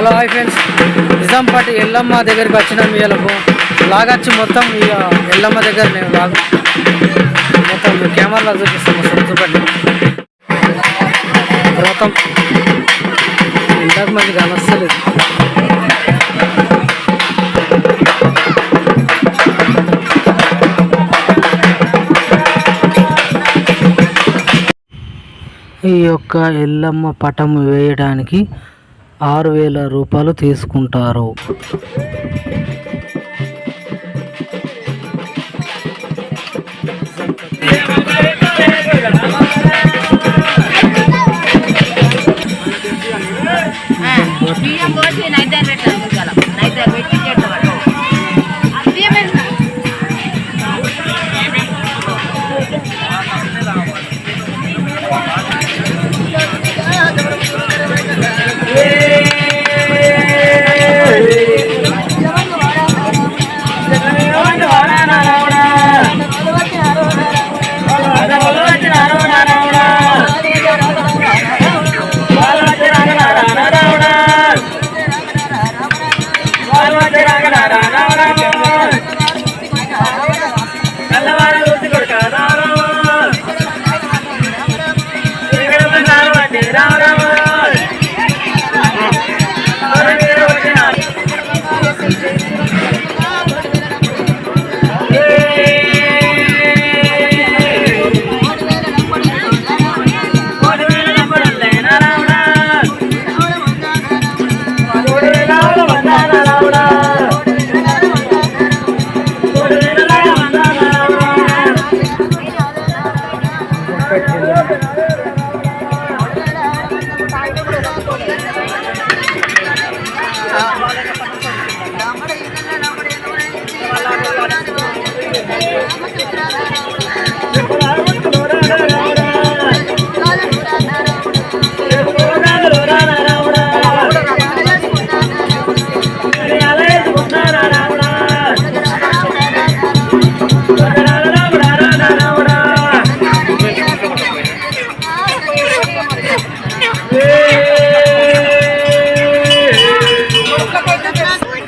Hello hi friends Nizampati Yellamma దగ్గరికి వచ్చిన మీలకు లాగచ్చి మొత్తం ఇక ఎల్లమ్మ దగ్గర నేను లాగు. మొత్తం కెమెరాలో చూపిస్తాను మొత్తం చూపండి. మొత్తం. ఇంతకు మంది కనస్తలేదు. ఈ యొక్క ఎల్లమ్మ పటం వేయడానికి ఆరు వేల రూపాయలు తీసుకుంటారు.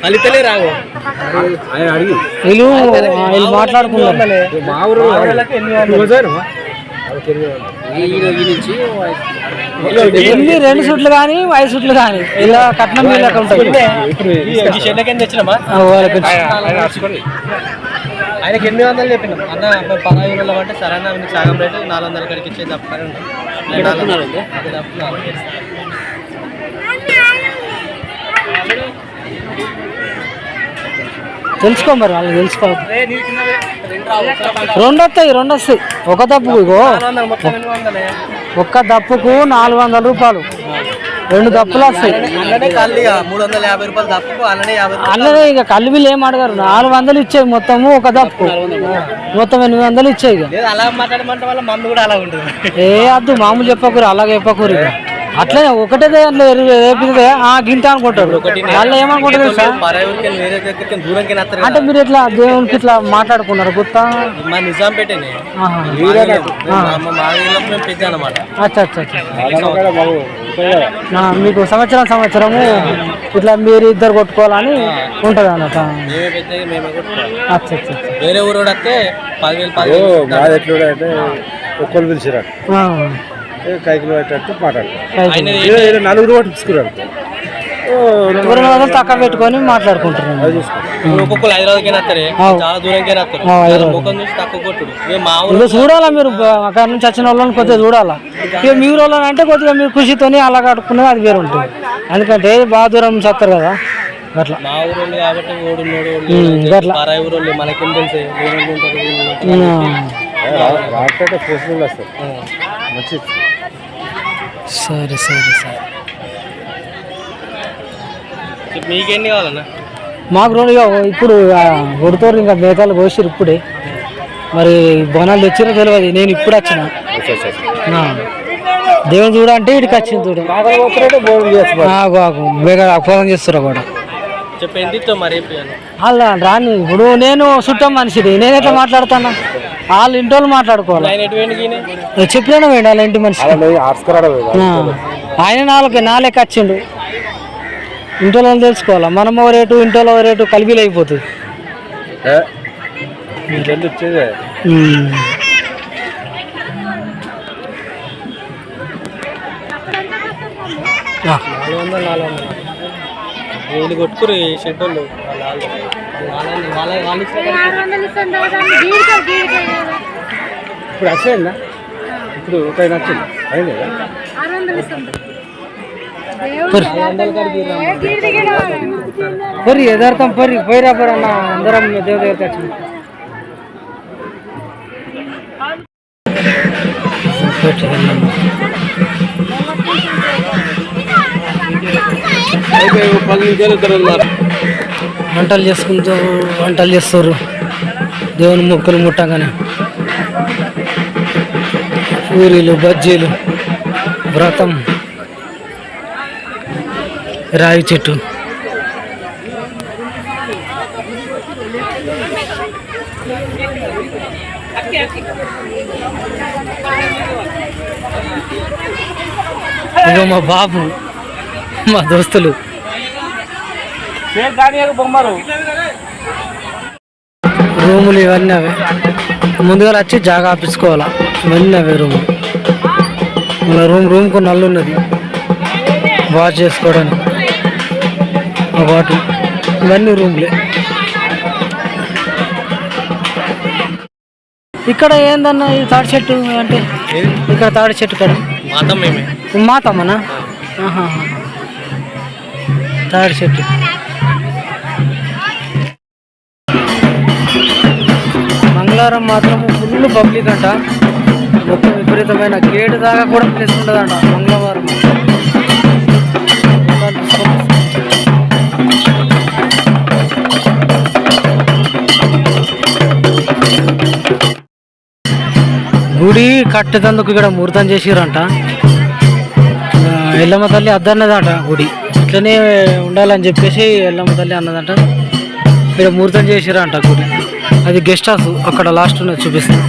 ఫలితలే రావు. వీళ్ళు మాట్లాడుకున్నారు. మా ఊరు ఎన్ని రెండు సుట్లు కానీ ఐదు సుట్లు కానీ. ఇలా కట్నం మీద ఆయనకి ఎనిమిది వందలు చెప్పినాం? అన్న పదహారు వందలు అంటే సరే అన్న నీకు సగం రేటు నాలుగు వందలు కడికి ఇచ్చే తప్పని తెలుసుకో మరి వాళ్ళని తెలుసుకో రెండు వస్తాయి రెండు వస్తాయి ఒక తప్పుకు ఇగో. ఒక్క దప్పుకు నాలుగు వందల రూపాయలు. రెండు దప్పులు వస్తాయి. అలానే ఇక. కళ్ళు బిల్లు ఏం అడగారు. నాలుగు వందలు ఇచ్చాయి మొత్తము ఒక దప్పుకు మొత్తం ఎనిమిది వందలు వాళ్ళ ఉంటుంది. ఏ అద్దు మామూలు చెప్పకూరు అలాగే చెప్పకూరు ఇక. అట్లనే ఒకటే దాంట్లో రేపితే ఆ గింత అనుకుంటారు. వాళ్ళు ఏమనుకుంటారు అంటే మీరు ఇట్లా దేవునికి ఇట్లా మాట్లాడుకున్నారు మా అచ్చా అచ్చా అచ్చా. ఆ, మీకు సంవత్సరం సంవత్సరము ఇట్లా మీరు ఇద్దరు కొట్టుకోవాలని ఉంటుంది అన్నట్టు అచ్చా అచ్చా వేరే ఊరు వస్తే పదివేలు పదివేలు మాది ఎట్లుండే అంటే ఒక్కరు పిలిచిరారు. ఆ. కైకిలో ఏదో నలుగురు తీసుకురారు వందలు తక్కువ పెట్టుకొని మాట్లాడుకుంటున్నాను ఒక్కొక్కరు. చాలా వస్తారు. ముఖం తక్కువ కొట్టుడు. చూడాలా మీరు? అక్కడ నుంచి వచ్చిన వాళ్ళని కొద్దిగా చూడాలా? ఇక మీ వాళ్ళని అంటే కొద్దిగా మీరు ఖుషితోని అలా కట్టుకునేది అది వేరు ఉంటుంది. ఎందుకంటే బాగా దూరం చేస్తారు కదా. అట్లా. మా కాబట్టి ఓడు మనకేం తెలుసు? రాకపోతే వస్తారు సరే సరే సరే. మీకేంటి కావాలన్నా? మాకు రెండు ఇప్పుడు కొడుతారు ఇంకా మేతాలు కోసిరు ఇప్పుడే. మరి బోనాలు తెచ్చిరో తెలియదు నేను ఇప్పుడు వచ్చిన. దేవుని చూడ అంటే ఇక్కడికి వచ్చింది చూడ. ఆగు, ఆగు. బేగా అపవాదం చేస్తురా కూడా చెప్పు మరి అలా రాని ఇప్పుడు నేను చుట్టం మనిషిని నేను ఎట్లా మాట్లాడతాను వాళ్ళు ఇంటి వాళ్ళు మాట్లాడుకోవాలి. చెప్పినా వేయండి వాళ్ళ ఇంటి మనిషి. ఆయన నాలుగు నాలుగు వచ్చిండు. ఇంట్లో తెలుసుకోవాలా? మనం ఓ రేటు ఇంట్లో ఓ రేటు కలిబిలు అయిపోతుంది నాలుగు వందలు నాలుగు వందలు. వీళ్ళు కొట్టుకురు ఈ షెడ్ వాళ్ళు వాళ్ళ. ఇప్పుడు వచ్చేయండి ఇప్పుడు ఒక ఆయన వచ్చింది అయింది? కదా పొరి యథార్థం పొరి పోయిరా పోరా అన్న అందరం దేవ దగ్గరికి వచ్చింది పది నిమిషాలు ఇద్దరు ఉన్నారు వంటలు చేసుకుంటూ వంటలు చేస్తారు. దేవుని మొక్కలు ముట్టగానే. పూరీలు బజ్జీలు వ్రతం రావి చెట్టు. ఇగో మా బాబు మా దోస్తులు. బొమ్మరు. రూములు ఇవన్నీ అవే. ముందుగా వచ్చి జాగా ఆపించుకోవాలా? ఇవన్నీ అవే రూములు. మన రూమ్ రూమ్కు నల్లు ఉన్నది వాష్ చేసుకోవడానికి. వాటర్ ఇవన్నీ రూమ్లే. ఇక్కడ ఏందన్న ఈ తాడి చెట్టు అంటే? ఇక్కడ తాడి చెట్టు మేమే మాతమ్మనా. తాడి చెట్టు. మంగళవారం మాత్రం ఫుల్ పబ్లిక్ అంట. మొత్తం విపరీతమైన గేటు దాకా కూడా ప్లేస్ ఉండదంట మంగళవారం గుడి కట్టేటందుకు ఇక్కడ ముహూర్తం చేసిరంట ఎల్లమ్మ తల్లి అద్దన్నదంట గుడి. ఇట్లనే ఉండాలని చెప్పేసి ఎల్లమ్మ తల్లి అన్నదంట. మీరు ముహూర్తం అంట గుడి. అది గెస్ట్ హౌస్ అక్కడ లాస్ట్ ఉన్నది చూపిస్తాను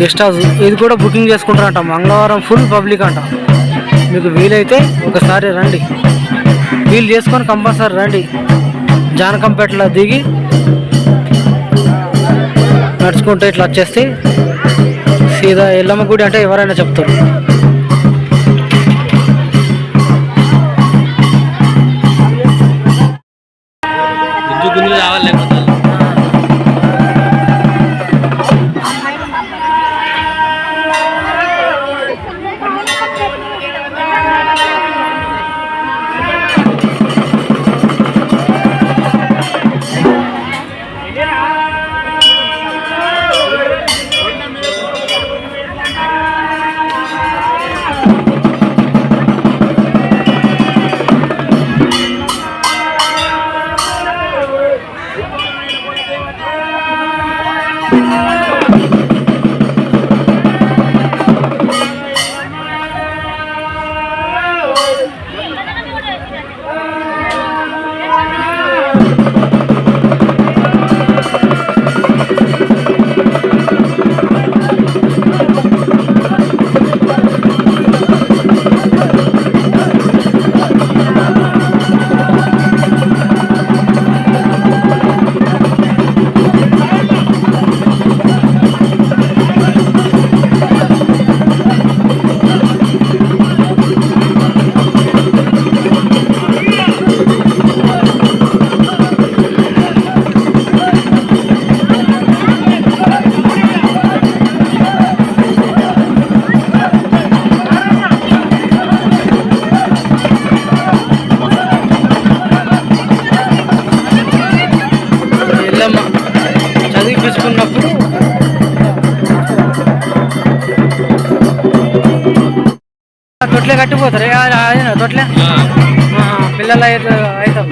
గెస్ట్ హౌస్ ఇది కూడా బుకింగ్ చేసుకుంటారంట. మంగళవారం ఫుల్ పబ్లిక్ అంట. మీకు వీలైతే ఒకసారి రండి. వీలు చేసుకొని కంపల్సరీ రండి. జానకంపేటలో దిగి నడుచుకుంటే ఇట్లా వచ్చేస్తే సీదా ఎల్లమ్మ గుడి అంటే ఎవరైనా చెప్తారు. ¡Suscríbete al canal! తొట్లే కట్టిపోతారు అదేనా తొట్లే ఆహా, పిల్లలు అయితే అవుతారు.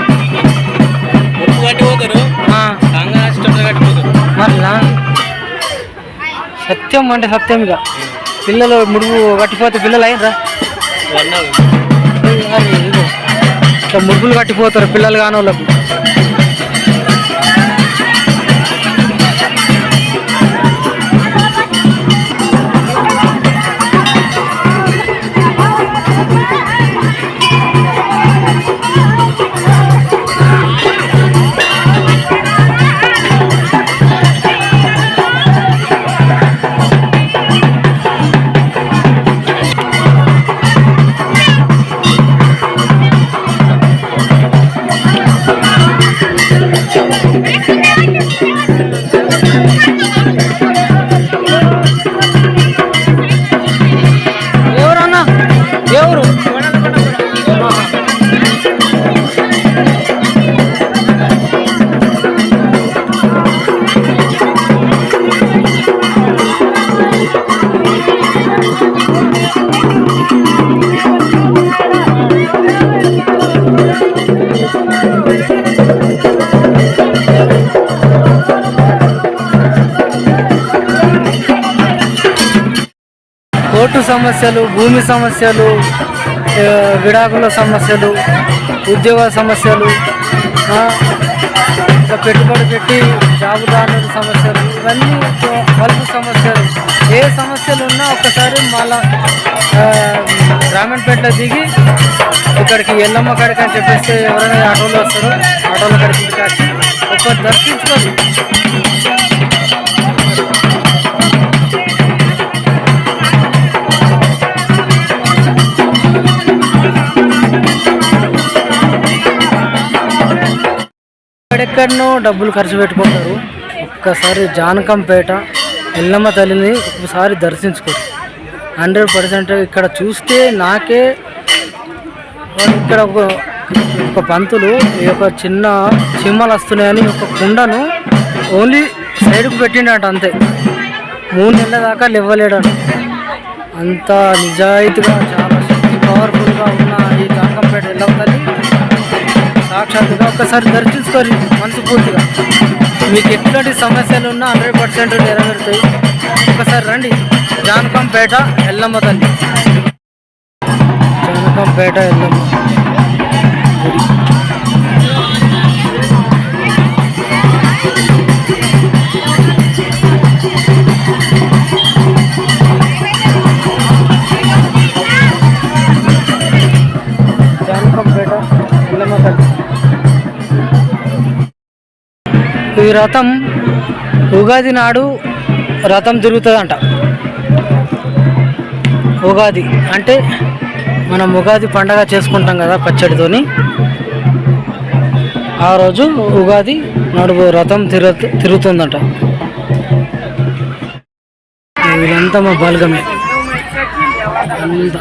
కట్టిపోతారు మరలా సత్యం అంటే సత్యం ఇక. పిల్లలు ముడుగు కట్టిపోతే పిల్లలు అన్నారు ఇట్లా మురుగులు కట్టిపోతారు పిల్లలు కాని వాళ్ళకు సమస్యలు భూమి సమస్యలు విడాకుల సమస్యలు ఉద్యోగ సమస్యలు ఇంకా పెట్టుబడి పెట్టి జాబుదారుల సమస్యలు ఇవన్నీ కలుపు సమస్యలు. ఏ సమస్యలు ఉన్నా ఒక్కసారి మళ్ళా రామన్పేటలో దిగి ఇక్కడికి ఎల్లమ్మ కాడికి అని చెప్పేసి ఎవరైనా ఆటోలో వస్తారు ఆటోలో కడికి వచ్చి ఒక్క దర్శించుకోరు ఎక్కడనో డబ్బులు ఖర్చు పెట్టుకుంటారు. ఒక్కసారి జానకంపేట ఎల్లమ్మ తల్లిని ఒకసారి దర్శించుకోరు హండ్రెడ్ పర్సెంట్ ఇక్కడ చూస్తే నాకే ఇక్కడ ఒక ఒక పంతులు ఈ యొక్క చిన్న చిమ్మలు వస్తున్నాయని ఒక కుండను ఓన్లీ సైడ్కు పెట్టిండట అంతే. మూడు నెలల దాకా లేవలేడట. అంత నిజాయితీగా చాలా శక్తి పవర్ఫుల్గా ఉన్న ఈ జానకంపేట ఎల్లమ్మ తల్లి సాక్షాత్తుగా ఒక్కసారి దర్శించుకోరు మనస్ఫూర్తిగా మీకు ఎట్లాంటి సమస్యలు ఉన్నా హండ్రెడ్ పర్సెంట్ నెరవేరుతాయి. ఒకసారి రండి. జానకంపేట ఎల్లమ్మ తల్లి. జానకంపేట ఎల్లమ్మ. ఈ రథం ఉగాది నాడు రథం తిరుగుతుందంట. ఉగాది అంటే మనం ఉగాది పండగ చేసుకుంటాం కదా పచ్చడితోని. ఆ రోజు ఉగాది నడుపు రథం తిరు తిరుగుతుందంట. ఇదంతా మా బలగమే. అంతా.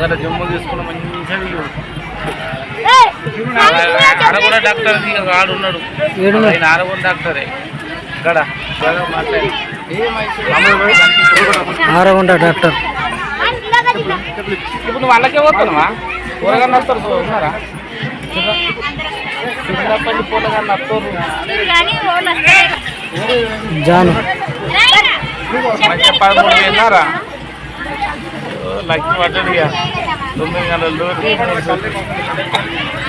అక్కడ జమ్ములు తీసుకున్న మంచిగా ఆడ కూడా డాక్టర్ ఆడు ఉన్నాడు ఏడు ఆయన ఆరగొండ డాక్టరే. ఇక్కడ ఆరగుంట డాక్టర్. ఇప్పుడు నువ్వు వాళ్ళకే పోతున్నావా? కూరగాయలు వస్తారు ఉన్నారా? చిన్నప్పటి పూలగాన్ని వస్తారు. జాను. పదమూడు లక్ష్మి పడ్డది ఇక. తొమ్మిది గంటల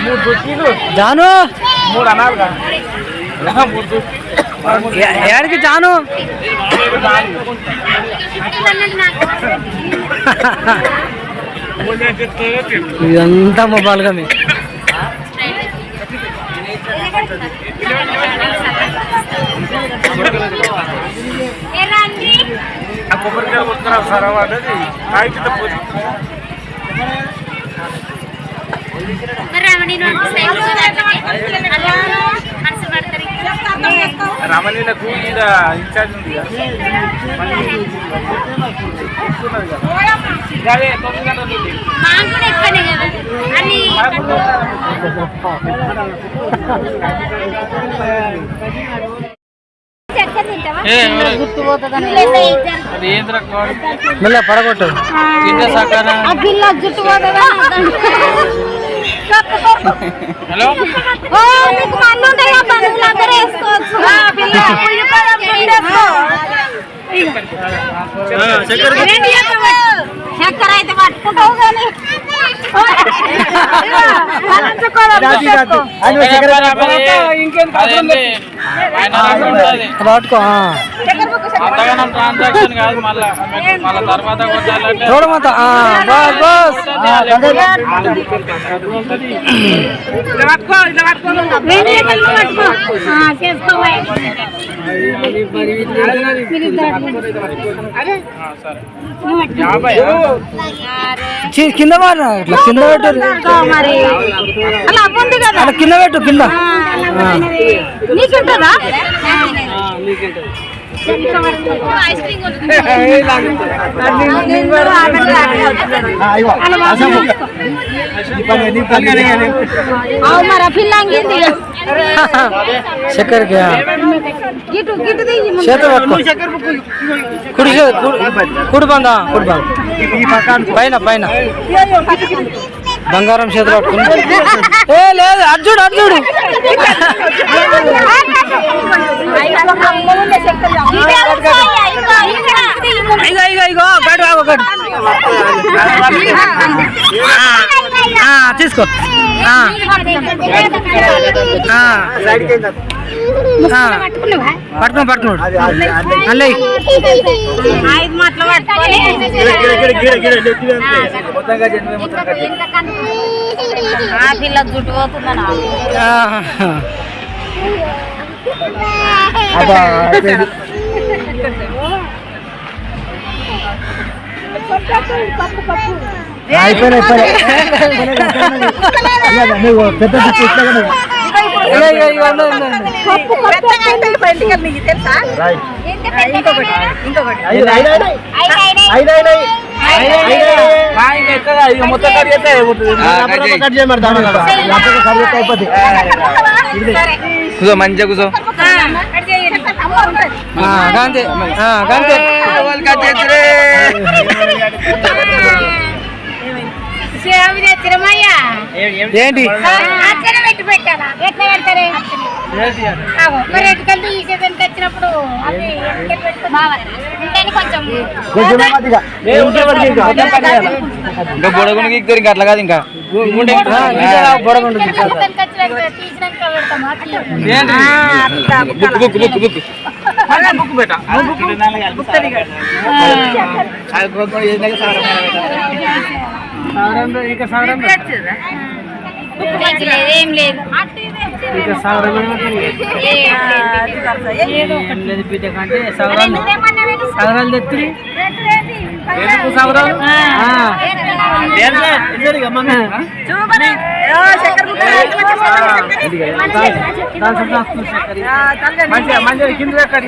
మూడు దుఃఖీలు జాను? మూడు అనాలిగా మూడు ఏడికి జాను? ఇదంతా మా. బలగమే ఆ? కొబ్బరికాయ కొట్టుకురా సరవ అనేది కాగిత రమణీలకు ఈడ ఇన్ఛార్జ్ ఉంది కదా. మెల్ల పడగొట్టు. హలో? చక్కెర అయితే పట్టుకుంటావు కానీ. పట్టుకో ట్రాన్సాక్షన్ కాదు మళ్ళా. మళ్ళా తర్వాత కొట్టాలంటే. చూడమంతా ఆ, బస్ బస్. కింద మారు ఇట్లా కింద పెట్టు. అలా కింద. పెట్టు కింద. నీకుంటుందా ఐస్ చేత కుడి- కుడి బందా కుడి బంద పైన పైన బంగారం చేతులు పట్టుకుని. ఏ లేదు అర్జుడు అర్జుడు ఇదే అనుకోయ్యా, ఇంకా, ఇంకా. ఇగో ఇగో ఇగో బయట రా ఒకటి ఆ, తీసుకో? పట్టుకో పట్టుకోడు అల్లే ఐదు మాటలు పట్టుకొని ఆ పిల్ల జుట్టు పోతుందనా అయిపోయినా నువ్వు పెద్ద మొత్తం కట్ చేస్తే కూర్చో మంచిగా కూర్చో. గాంధీ గాంధీ కట్ చేస్తే తిరమయ్యా ఏంటి అచ్చన పెట్టి పెట్టాలా ఎట్లా పెడతారే మరి ఎటుకెళ్ళి ఈ వచ్చినప్పుడు పెట్టుకుని ఉంటేనే కొంచెం ఇంకా బొడగునికి ఎక్కుతారు ఇంకా అట్లా కాదు ఇంకా బొడగుండు book book book book book పెట్ట మంచి లేదు ఏం లేదు. ఏం లేదు. సవరాలు సవరాలు తెత్తి ఎందుకు సవరాలు మంచిగా మంచిగా కింద ఎక్కడి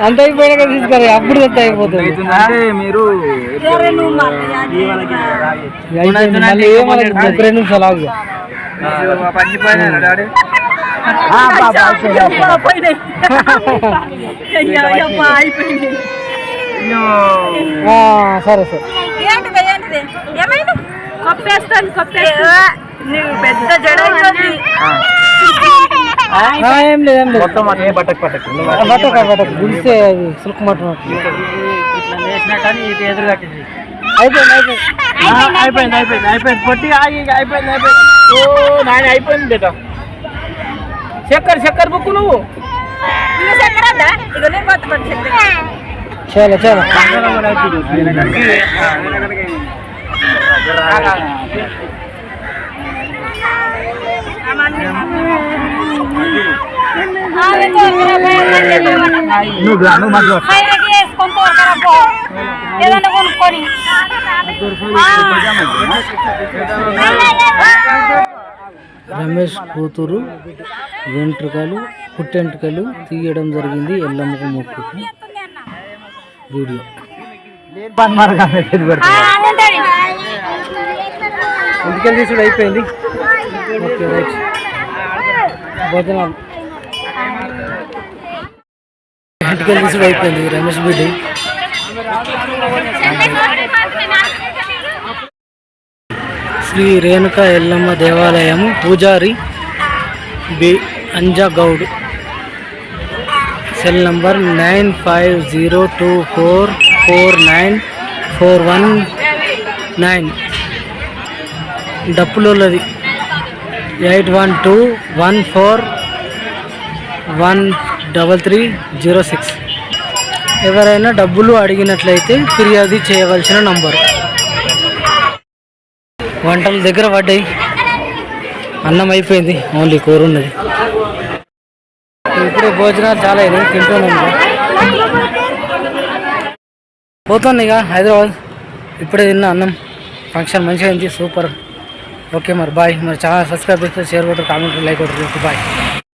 అంత అయిపోయాక తీసుకురా అప్పుడు అంత అయిపోతుంది మీరు అయిపోయింది. రెండు నిమిషాలు ఆగు ఆ, సరే సరే. ఏంటిది ఏంటిది? ఏమైంది? కొప్పేస్తాను కొప్పేస్తా పెద్ద జడ ఏం లేదు ఏం లేదు. మొత్తం ఏ బట్టకు పట్టకు. బట్టక బట్టక గుడిసే అది సిల్క్ మటన్ ఇట్లా ఇటు ఎదురు కట్టింది అయిపోయింది అయిపోయింది అయిపోయింది. అయిపోయింది. అయిపోయింది. పొట్టి ఆగి అయిపోయింది అయిపోయింది. ఓ నాయన అయిపోయింది బేట చక్కెర చక్కెర బుక్కు నువ్వు? ఇక నేను కొత్త పట్టు చక్కర. చాలా చాలా. నువ్వు నువ్వు. ఏదన్నా కొనుక్కొని. రమేష్ కూతురు వెంట్రుకలు పుట్టెంట్రుకలు తీయడం జరిగింది ఎల్లమ్మకు మొక్కుకు. వీడియో. ఇంటికెళ్ళి తీసుడు అయిపోయింది. Okay right. భోజనాలు. ఇంటికెళ్ళి తీసుడు అయిపోయింది. రమేష్ బిడ్డి. శ్రీ రేణుక ఎల్లమ్మ దేవాలయం పూజారి B. Anjagoud. Cell number nine five zero two four four nine four one nine. డప్పులోది eight one two one four one double three zero six. ఎవరైనా డబ్బులు అడిగినట్లయితే ఫిర్యాదు చేయవలసిన నంబర్. వంటల దగ్గర పడ్డాయి. అన్నం అయిపోయింది. ఓన్లీ కూర ఉన్నది. ఇప్పుడు భోజనాలు చాలా అయినాయి తింటున్నాను పోతుంది ఇక హైదరాబాద్. ఇప్పుడే తిన్న అన్నం. ఫంక్షన్ మంచిగా అయింది సూపర్. ఓకే మరి బాయ్. మరి చాలా సబ్స్క్రైబ్ చేస్తే షేర్ కొట్టరు కామెంట్ లైక్ కొట్టరు. బాయ్.